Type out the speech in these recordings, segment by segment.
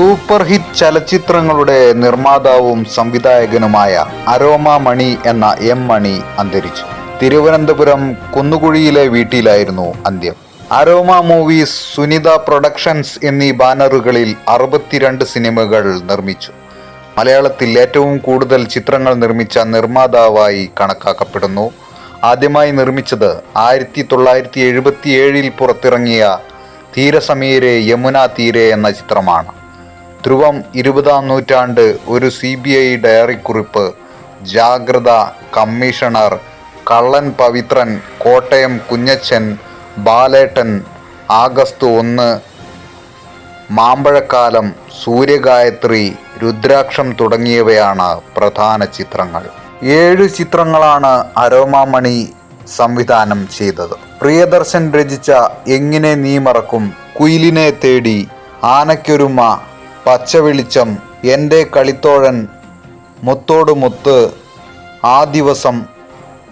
Super hit ചലച്ചിത്രങ്ങളുടെ നിർമ്മാതാവും സംവിധായകനുമായ aroma മണി എന്ന M മണി അന്തരിച്ചു. തിരുവനന്തപുരം കുന്നുകുഴിയിലെ വീട്ടിലായിരുന്നു അന്ത്യം. അരോമ മൂവീസ് സുനിത പ്രൊഡക്ഷൻസ് എന്നീ ബാനറുകളിൽ അറുപത്തിരണ്ട് സിനിമകൾ നിർമ്മിച്ചു. മലയാളത്തിൽ ഏറ്റവും കൂടുതൽ ചിത്രങ്ങൾ നിർമ്മിച്ച നിർമ്മാതാവായി കണക്കാക്കപ്പെടുന്നു. ആദ്യമായി നിർമ്മിച്ചത് ആയിരത്തി തൊള്ളായിരത്തി എഴുപത്തി ഏഴിൽ പുറത്തിറങ്ങിയ തീരസമീരെ യമുന തീരെ എന്ന ചിത്രമാണ്. ധ്രുവം ഇരുപതാം നൂറ്റാണ്ട് ഒരു C B I ഡയറിക്കുറിപ്പ് Jagratha commissioner Kallan Pavithran Kottayam Kunjachan Balettan August ഒന്ന് മാമ്പഴക്കാലം സൂര്യഗായത്രി രുദ്രാക്ഷം തുടങ്ങിയവയാണ് പ്രധാന ചിത്രങ്ങൾ. ഏഴ് ചിത്രങ്ങളാണ് അരോമാമണി സംവിധാനം ചെയ്തത്. പ്രിയദർശൻ രചിച്ച എങ്ങനെ നീ മറക്കും കുയിലിനെ തേടി ആനയ്ക്കൊരുമ പച്ചവെളിച്ചം എന്റെ കളിത്തോഴൻ മുത്തോട് മുത്ത് ആ ദിവസം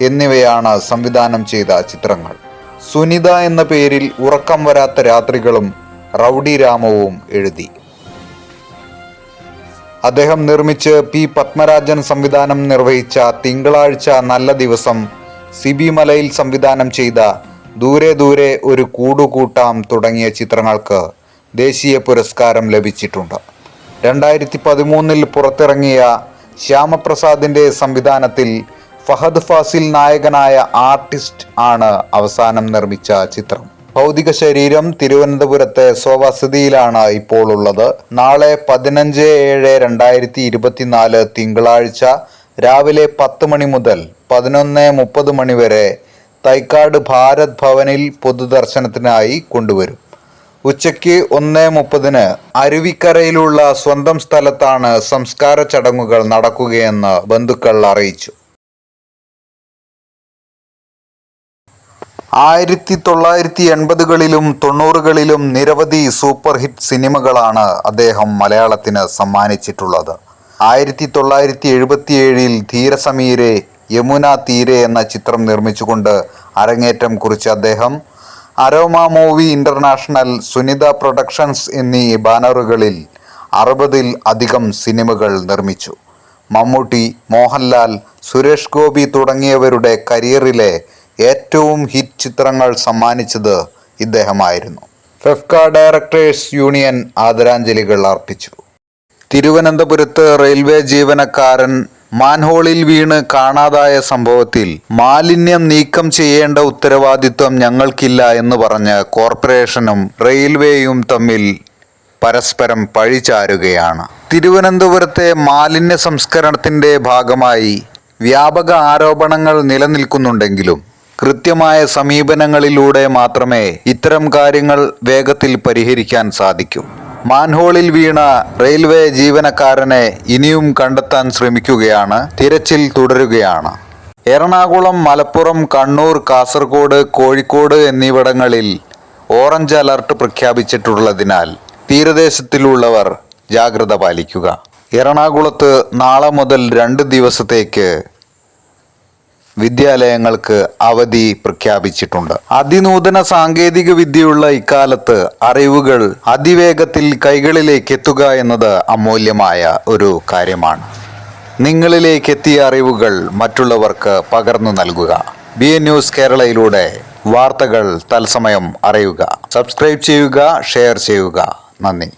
എന്നിവയാണ് സംവിധാനം ചെയ്ത ചിത്രങ്ങൾ. സുനിത എന്ന പേരിൽ ഉറക്കം വരാത്ത രാത്രികളും റൗഡി രാമവും എഴുതി. അദ്ദേഹം നിർമ്മിച്ച് പി. പത്മരാജൻ സംവിധാനം നിർവഹിച്ച തിങ്കളാഴ്ച നല്ല ദിവസം സിബി മലയിൽ സംവിധാനം ചെയ്ത ദൂരെ ദൂരെ ഒരു കൂടുകൂട്ടാം തുടങ്ങിയ ചിത്രങ്ങൾക്ക് ദേശീയ പുരസ്കാരം ലഭിച്ചിട്ടുണ്ട്. രണ്ടായിരത്തി പതിമൂന്നിൽ പുറത്തിറങ്ങിയ ശ്യാമപ്രസാദിന്റെ സംവിധാനത്തിൽ ഫഹദ് ഫാസിൽ നായകനായ ആർട്ടിസ്റ്റ് ആണ് അവസാനം നിർമ്മിച്ച ചിത്രം. ഭൗതിക ശരീരം തിരുവനന്തപുരത്തെ സ്വവസതിയിലാണ് ഇപ്പോൾ ഉള്ളത്. നാളെ പതിനഞ്ച് ഏഴ് രണ്ടായിരത്തി ഇരുപത്തിനാല് തിങ്കളാഴ്ച രാവിലെ പത്ത് മണി മുതൽ പതിനൊന്ന് മുപ്പത് മണി വരെ തൈക്കാട് ഭാരത് ഭവനിൽ പൊതുദർശനത്തിനായി കൊണ്ടുവരും. ഉച്ചയ്ക്ക് ഒന്ന് മുപ്പതിന് അരുവിക്കരയിലുള്ള സ്വന്തം സ്ഥലത്താണ് സംസ്കാര ചടങ്ങുകൾ നടക്കുകയെന്ന് ബന്ധുക്കൾ അറിയിച്ചു. ആയിരത്തി തൊള്ളായിരത്തി എൺപതുകളിലും തൊണ്ണൂറുകളിലും നിരവധി സൂപ്പർ ഹിറ്റ് സിനിമകളാണ് അദ്ദേഹം മലയാളത്തിന് സമ്മാനിച്ചിട്ടുള്ളത്. ആയിരത്തി തൊള്ളായിരത്തി എഴുപത്തിയേഴിൽ ധീരസമീരെ യമുന തീരെ എന്ന ചിത്രം നിർമ്മിച്ചുകൊണ്ട് അരങ്ങേറ്റം കുറിച്ച അദ്ദേഹം Aroma movie international Sunitha productions എന്നീ ബാനറുകളിൽ അറുപതിൽ അധികം സിനിമകൾ നിർമ്മിച്ചു. മമ്മൂട്ടി മോഹൻലാൽ സുരേഷ് ഗോപി തുടങ്ങിയവരുടെ കരിയറിലെ ഏറ്റവും ഹിറ്റ് ചിത്രങ്ങൾ സമ്മാനിച്ചത് ഇദ്ദേഹമായിരുന്നു. ഫെഫ്ക ഡയറക്ടേഴ്സ് യൂണിയൻ ആദരാഞ്ജലികൾ അർപ്പിച്ചു. തിരുവനന്തപുരത്ത് റെയിൽവേ ജീവനക്കാരൻ മാൻഹോളിൽ വീണ് കാണാതായ സംഭവത്തിൽ മാലിന്യം നീക്കം ചെയ്യേണ്ട ഉത്തരവാദിത്വം ഞങ്ങൾക്കില്ല എന്ന് പറഞ്ഞ് കോർപ്പറേഷനും റെയിൽവേയും തമ്മിൽ പരസ്പരം പഴിചാരുകയാണ്. തിരുവനന്തപുരത്തെ മാലിന്യ സംസ്കരണത്തിന്റെ ഭാഗമായി വ്യാപക ആരോപണങ്ങൾ നിലനിൽക്കുന്നുണ്ടെങ്കിലും കൃത്യമായ സമീപനങ്ങളിലൂടെ മാത്രമേ ഇത്തരം കാര്യങ്ങൾ വേഗത്തിൽ പരിഹരിക്കാൻ സാധിക്കൂ. മാൻഹോളിൽ വീണ റെയിൽവേ ജീവനക്കാരനെ ഇനിയും കണ്ടെത്താൻ ശ്രമിക്കുകയാണ് തിരച്ചിൽ തുടരുകയാണ്. എറണാകുളം മലപ്പുറം കണ്ണൂർ കാസർഗോഡ് കോഴിക്കോട് എന്നിവിടങ്ങളിൽ ഓറഞ്ച് അലർട്ട് പ്രഖ്യാപിച്ചിട്ടുള്ളതിനാൽ തീരദേശത്തിലുള്ളവർ ജാഗ്രത പാലിക്കുക. എറണാകുളത്ത് നാളെ മുതൽ രണ്ട് ദിവസത്തേക്ക് വിദ്യാലയങ്ങൾക്ക് അവധി പ്രഖ്യാപിച്ചിട്ടുണ്ട്. അതിനൂതന സാങ്കേതിക വിദ്യയുള്ള ഇക്കാലത്ത് അറിവുകൾ അതിവേഗത്തിൽ കൈകളിലേക്ക് എത്തുക എന്നത് അമൂല്യമായ ഒരു കാര്യമാണ്. നിങ്ങളിലേക്ക് എത്തിയ അറിവുകൾ മറ്റുള്ളവർക്ക് പകർന്നു നൽകുക. ബി എൻ ന്യൂസ് കേരളയിലൂടെ വാർത്തകൾ തത്സമയം അറിയുക. സബ്സ്ക്രൈബ് ചെയ്യുക ഷെയർ ചെയ്യുക. നന്ദി.